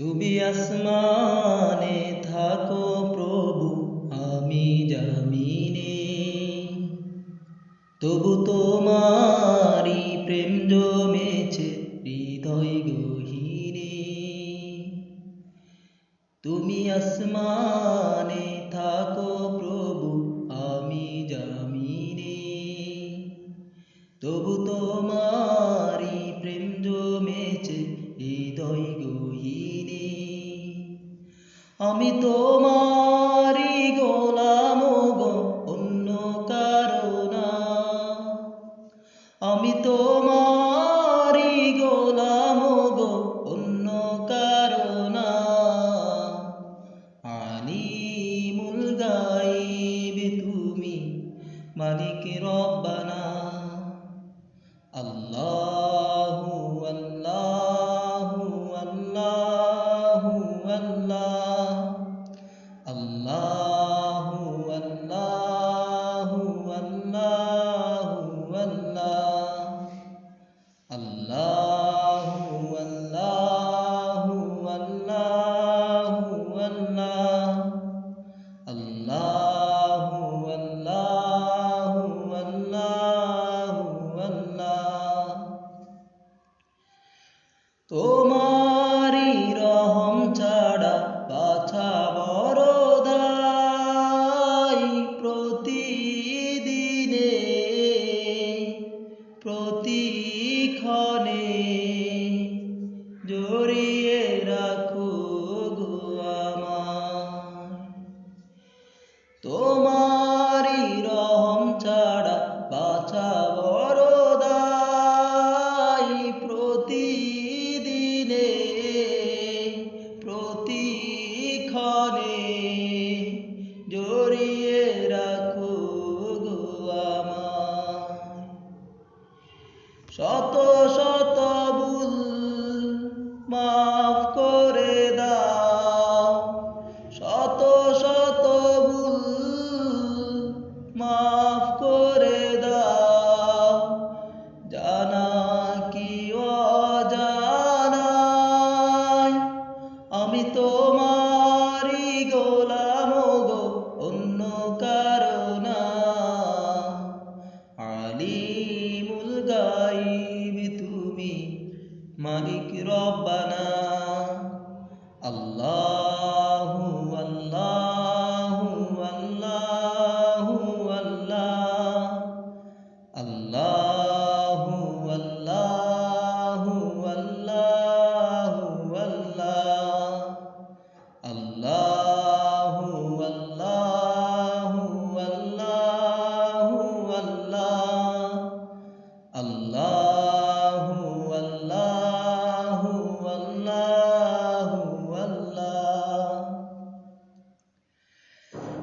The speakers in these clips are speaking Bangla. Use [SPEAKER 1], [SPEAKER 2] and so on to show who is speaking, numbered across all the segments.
[SPEAKER 1] তুমি আসমানে থাকো প্রভু, আমি জামিনে। তবু তোমারি প্রেম জমেছে হৃদয় গহীনে। তুমি আসমানে থাকো প্রভু, আমি জামিনে। তবু তোমারি আমি তোমারি গোলাম গো অন্য কারণা আমি তোমারি জড়িয়ে রাখো গো তোমারি রহম ছাড়া বাছা বড় দায়। প্রতিদিনে, প্রতিক্ষণে জড়িয়ে রাখো গো আমায়। শত শত মাফ করে দাও। শত শত ভুল মাফ করে দাও। জানা কি অজানাই আমি তোমারি গোলাম গো, অন্য কারণা আলিমুল তুমি মালিক রব্বানা আল্লাহু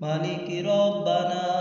[SPEAKER 1] মালিক রব্বানা।